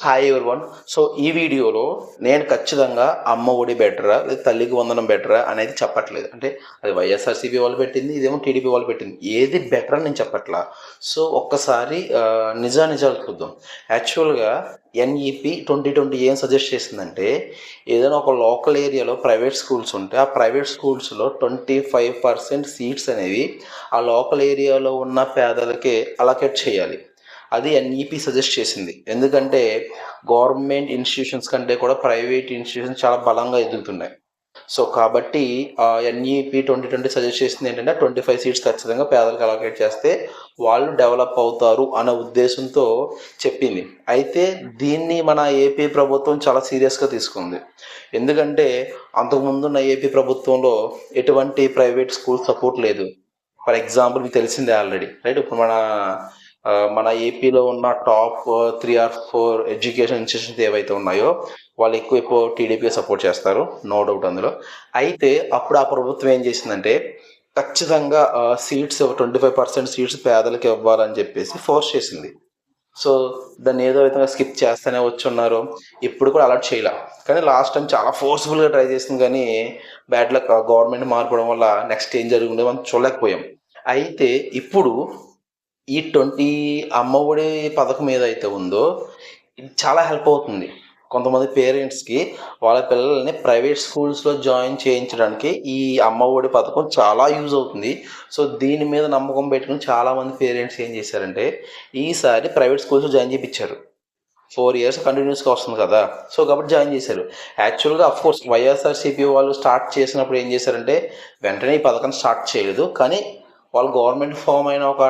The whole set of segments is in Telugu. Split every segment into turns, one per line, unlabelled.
హాయ్ వన్ సో ఈ వీడియోలో నేను ఖచ్చితంగా అమ్మ ఒడి బెటరా లేదా తల్లికి వందనం బెటరా అనేది చెప్పట్లేదు. అంటే అది వైఎస్ఆర్సీపీ వాళ్ళు పెట్టింది ఇదేమో టీడీపీ వాళ్ళు పెట్టింది. ఏది బెటర్ అని నేను చెప్పట్లా. సో ఒక్కసారి నిజా నిజాలు చూద్దాం. యాక్చువల్గా ఎన్ఈపీ ట్వంటీ ట్వంటీ ఏం సజెస్ట్ చేసిందంటే ఏదైనా ఒక లోకల్ ఏరియాలో ప్రైవేట్ స్కూల్స్ ఉంటే ఆ ప్రైవేట్ స్కూల్స్లో ట్వంటీ ఫైవ్ పర్సెంట్ సీట్స్ అనేవి ఆ లోకల్ ఏరియాలో ఉన్న పేదలకే అలకేట్ చేయాలి. అది ఎన్ఈపి సజెస్ట్ చేసింది. ఎందుకంటే గవర్నమెంట్ ఇన్స్టిట్యూషన్స్ కంటే కూడా ప్రైవేట్ ఇన్స్టిట్యూషన్స్ చాలా బలంగా ఎదుగుతున్నాయి. సో కాబట్టి ఎన్ఈపి ట్వంటీ ట్వంటీ సజెస్ట్ చేసింది ఏంటంటే ట్వంటీ ఫైవ్ సీట్స్ ఖచ్చితంగా పేదలకు అలొకేట్ చేస్తే వాళ్ళు డెవలప్ అవుతారు అనే ఉద్దేశంతో చెప్పింది. అయితే దీన్ని మన ఏపీ ప్రభుత్వం చాలా సీరియస్గా తీసుకుంది. ఎందుకంటే అంతకుముందున్న ఏపీ ప్రభుత్వంలో ఎటువంటి ప్రైవేట్ స్కూల్ సపోర్ట్ లేదు. ఫర్ ఎగ్జాంపుల్ మీకు తెలిసిందే ఆల్రెడీ రైట్ ఇప్పుడు మన మన ఏపీలో ఉన్న top three or four education institutions ఏవైతే ఉన్నాయో వాళ్ళు ఎక్కువ ఎక్కువ టీడీపీ సపోర్ట్ చేస్తారు నో డౌట్ అందులో. అయితే అప్పుడు ఆ ప్రభుత్వం ఏం చేసిందంటే ఖచ్చితంగా seats twenty five percent seats పేదలకు ఇవ్వాలని చెప్పేసి ఫోర్స్ చేసింది. సో దాన్ని ఏదో విధంగా స్కిప్ చేస్తూనే వచ్చున్నారు. ఇప్పుడు కూడా అలర్ట్ చేయలే. కానీ లాస్ట్ టైం చాలా ఫోర్స్ఫుల్గా ట్రై చేసింది కానీ బ్యాడ్ లక్ గవర్నమెంట్ మారిపోవడం వల్ల నెక్స్ట్ ఏం జరుగుతుందో మనం చూడలేకపోయాం. అయితే ఇప్పుడు ఈ ట్వంటీ అమ్మఒడి పథకం ఏదైతే ఉందో ఇది చాలా హెల్ప్ అవుతుంది. కొంతమంది పేరెంట్స్కి వాళ్ళ పిల్లల్ని ప్రైవేట్ స్కూల్స్లో జాయిన్ చేయించడానికి ఈ అమ్మఒడి పథకం చాలా యూజ్ అవుతుంది. సో దీని మీద నమ్మకం పెట్టుకుని చాలామంది పేరెంట్స్ ఏం చేశారంటే ఈసారి ప్రైవేట్ స్కూల్స్లో జాయిన్ చేయించారు. ఫోర్ ఇయర్స్ కంటిన్యూస్గా వస్తుంది కదా. సో కాబట్టి జాయిన్ చేశారు. యాక్చువల్గా కోర్స్ వైఎస్ఆర్సీపీ వాళ్ళు స్టార్ట్ చేసినప్పుడు ఏం చేశారంటే వెంటనే ఈ పథకం స్టార్ట్ చేయలేదు. కానీ వాళ్ళు గవర్నమెంట్ ఫామ్ అయిన ఒక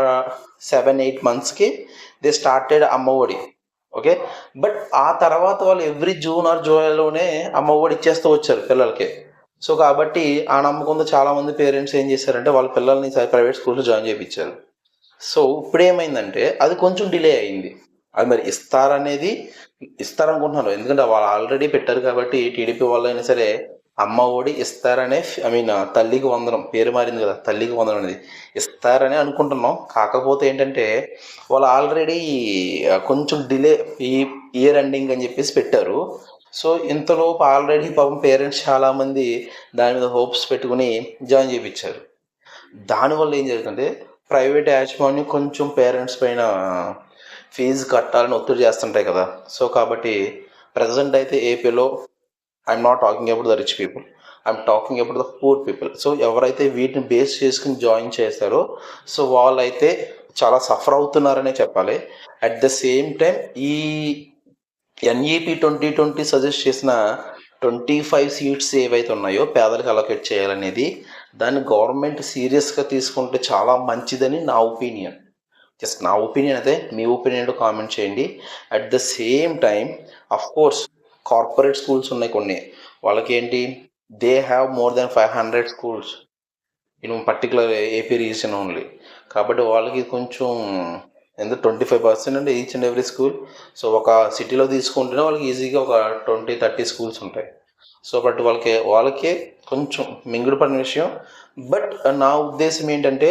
సెవెన్ ఎయిట్ మంత్స్కి they started Ammavodi. Okay but ఆ తర్వాత వాళ్ళు ఎవ్రీ జూన్ ఆర్ జూలైలోనే అమ్మఒడి ఇచ్చేస్తూ వచ్చారు పిల్లలకి. సో కాబట్టి ఆ నమ్మకంతో చాలామంది పేరెంట్స్ ఏం చేశారంటే వాళ్ళ పిల్లల్ని ప్రైవేట్ స్కూల్లో జాయిన్ చేయించారు సో ఇప్పుడు ఏమైందంటే అది కొంచెం డిలే అయింది. అది మరి ఇస్తారనేది ఇస్తారనుకుంటున్నారు. ఎందుకంటే వాళ్ళు ఆల్రెడీ పెట్టారు కాబట్టి టీడీపీ వాళ్ళైనా సరే అమ్మ ఒడి ఇస్తారనే ఐ మీన్ తల్లికి వందనం పేరు మారింది కదా తల్లికి వందనం అనేది. ఇస్తారని అనుకుంటున్నాం. కాకపోతే ఏంటంటే వాళ్ళు ఆల్రెడీ కొంచెం డిలే ఈ ఇయర్ ఎండింగ్ అని చెప్పేసి పెట్టారు. సో ఇంతలోపు ఆల్రెడీ పాపం పేరెంట్స్ చాలామంది దాని మీద హోప్స్ పెట్టుకుని జాయిన్ చేయించారు దానివల్ల ఏం జరుగుతుంటే ప్రైవేట్ యాజమాన్యం కొంచెం పేరెంట్స్ పైన ఫీజు కట్టాలని ఒత్తిడి చేస్తుంటాయి కదా. సో కాబట్టి ప్రజెంట్ అయితే ఏపీలో I'm not talking about the rich people I'm talking about the poor people so ఎవరైతే వీటిని బేస్ చేసుకుని జాయిన్ చేస్తారో సో వాళ్ళైతే చాలా సఫర్ అవుతున్నారనే చెప్పాలి. అట్ ద సేమ్ టైం ఈ ఎన్ఈపి ట్వంటీ ట్వంటీ సజెస్ట్ చేసిన ట్వంటీ ఫైవ్ సీట్స్ ఏవైతే ఉన్నాయో పేదలకు అలొకేట్ చేయాలనేది దాన్ని గవర్నమెంట్ సీరియస్గా తీసుకుంటే చాలా మంచిదని నా ఒపీనియన్ జస్ట్ నా ఒపీనియన్ అయితే మీ ఒపీనియన్ కామెంట్ చేయండి. At the same time of course corporate schools ఉన్నాయి కొన్ని. వాళ్ళకి ఏంటి they have more than five hundred schools in particular AP region only కాబట్టి వాళ్ళకి కొంచెం ఎంత? ట్వంటీ ఫైవ్ పర్సెంట్ అంటే each and every school so ఒక సిటీలో తీసుకుంటేనే వాళ్ళకి ఈజీగా ఒక ట్వంటీ థర్టీ స్కూల్స్ ఉంటాయి. సో బట్ వాళ్ళకి వాళ్ళకే కొంచెం మింగుడు పడిన విషయం. బట్ uh, నా ఉద్దేశం ఏంటంటే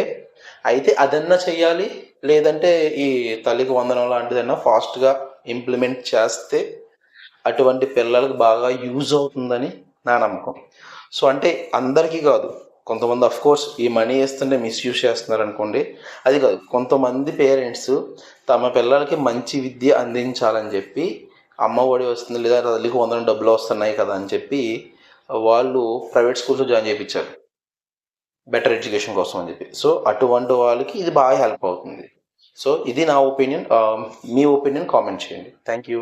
అయితే అదన్నా చేయాలి లేదంటే ఈ తల్లికి వందనం లాంటిదన్నా ఫాస్ట్గా ఇంప్లిమెంట్ చేస్తే అటువంటి పిల్లలకు బాగా యూజ్ అవుతుందని నా నమ్మకం. సో అంటే అందరికీ కాదు. కొంతమంది అఫ్ కోర్స్ ఈ మనీ వేస్తుంటే మిస్యూజ్ చేస్తున్నారు అనుకోండి అది కాదు. కొంతమంది పేరెంట్స్ తమ పిల్లలకి మంచి విద్య అందించాలని చెప్పి అమ్మ ఒడి వస్తుంది లేదా తల్లికి వందల డబ్బులు వస్తున్నాయి కదా అని చెప్పి వాళ్ళు ప్రైవేట్ స్కూల్స్లో జాయిన్ చేయించారు. బెటర్ ఎడ్యుకేషన్ కోసం అని చెప్పి. సో అటువంటి వాళ్ళకి ఇది బాగా హెల్ప్ అవుతుంది. సో ఇది నా ఒపీనియన్ um, మీ ఒపీనియన్ కామెంట్ చేయండి. Thank you